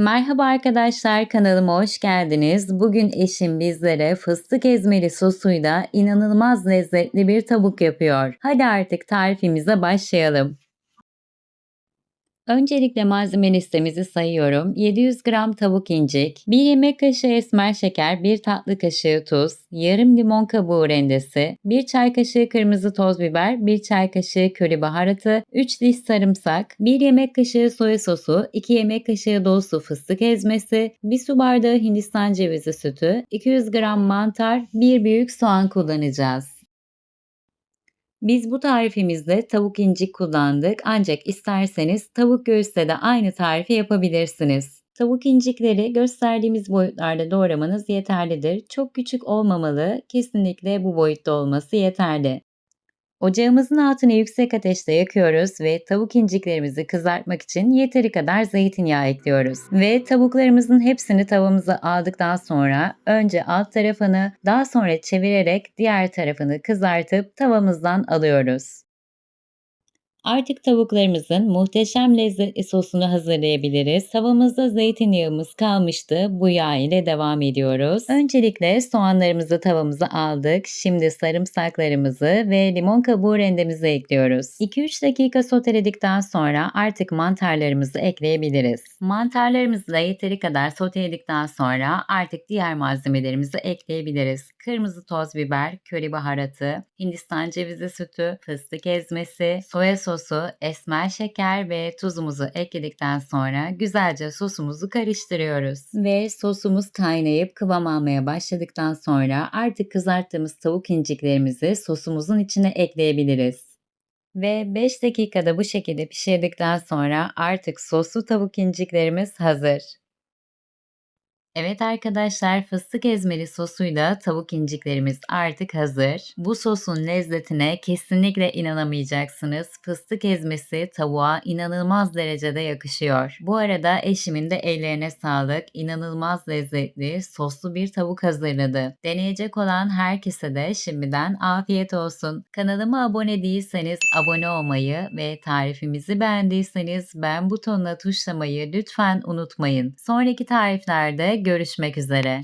Merhaba arkadaşlar kanalıma hoş geldiniz. Bugün eşim bizlere fıstık ezmeli sosuyla inanılmaz lezzetli bir tavuk yapıyor. Hadi artık tarifimize başlayalım. Öncelikle malzeme listemizi sayıyorum. 700 gram tavuk incik, 1 yemek kaşığı esmer şeker, 1 tatlı kaşığı tuz, yarım limon kabuğu rendesi, 1 çay kaşığı kırmızı toz biber, 1 çay kaşığı köri baharatı, 3 diş sarımsak, 1 yemek kaşığı soya sosu, 2 yemek kaşığı dolusu fıstık ezmesi, 1 su bardağı hindistan cevizi sütü, 200 gram mantar, 1 büyük soğan kullanacağız. Biz bu tarifimizde tavuk incik kullandık ancak isterseniz tavuk göğüste de aynı tarifi yapabilirsiniz. Tavuk incikleri gösterdiğimiz boyutlarda doğramanız yeterlidir. Çok küçük olmamalı, kesinlikle bu boyutta olması yeterli. Ocağımızın altını yüksek ateşte yakıyoruz ve tavuk inciklerimizi kızartmak için yeteri kadar zeytinyağı ekliyoruz. Ve tavuklarımızın hepsini tavamıza aldıktan sonra önce alt tarafını daha sonra çevirerek diğer tarafını kızartıp tavamızdan alıyoruz. Artık tavuklarımızın muhteşem lezzetli sosunu hazırlayabiliriz. Tavamızda zeytinyağımız kalmıştı. Bu yağ ile devam ediyoruz. Öncelikle soğanlarımızı tavamıza aldık. Şimdi sarımsaklarımızı ve limon kabuğu rendemizi ekliyoruz. 2-3 dakika soteledikten sonra artık mantarlarımızı ekleyebiliriz. Mantarlarımızı da yeteri kadar soteledikten sonra artık diğer malzemelerimizi ekleyebiliriz. Kırmızı toz biber, köri baharatı, hindistan cevizi sütü, fıstık ezmesi, soya sosu, esmer şeker ve tuzumuzu ekledikten sonra güzelce sosumuzu karıştırıyoruz. Ve sosumuz kaynayıp kıvam almaya başladıktan sonra artık kızarttığımız tavuk inciklerimizi sosumuzun içine ekleyebiliriz. Ve 5 dakikada bu şekilde pişirdikten sonra artık soslu tavuk inciklerimiz hazır. Evet arkadaşlar fıstık ezmeli sosuyla tavuk inciklerimiz artık hazır. Bu sosun lezzetine kesinlikle inanamayacaksınız. Fıstık ezmesi tavuğa inanılmaz derecede yakışıyor. Bu arada eşimin de ellerine sağlık. İnanılmaz lezzetli soslu bir tavuk hazırladı. Deneyecek olan herkese de şimdiden afiyet olsun. Kanalıma abone değilseniz abone olmayı ve tarifimizi beğendiyseniz beğen butonuna tuşlamayı lütfen unutmayın. Sonraki tariflerde görüşmek üzere.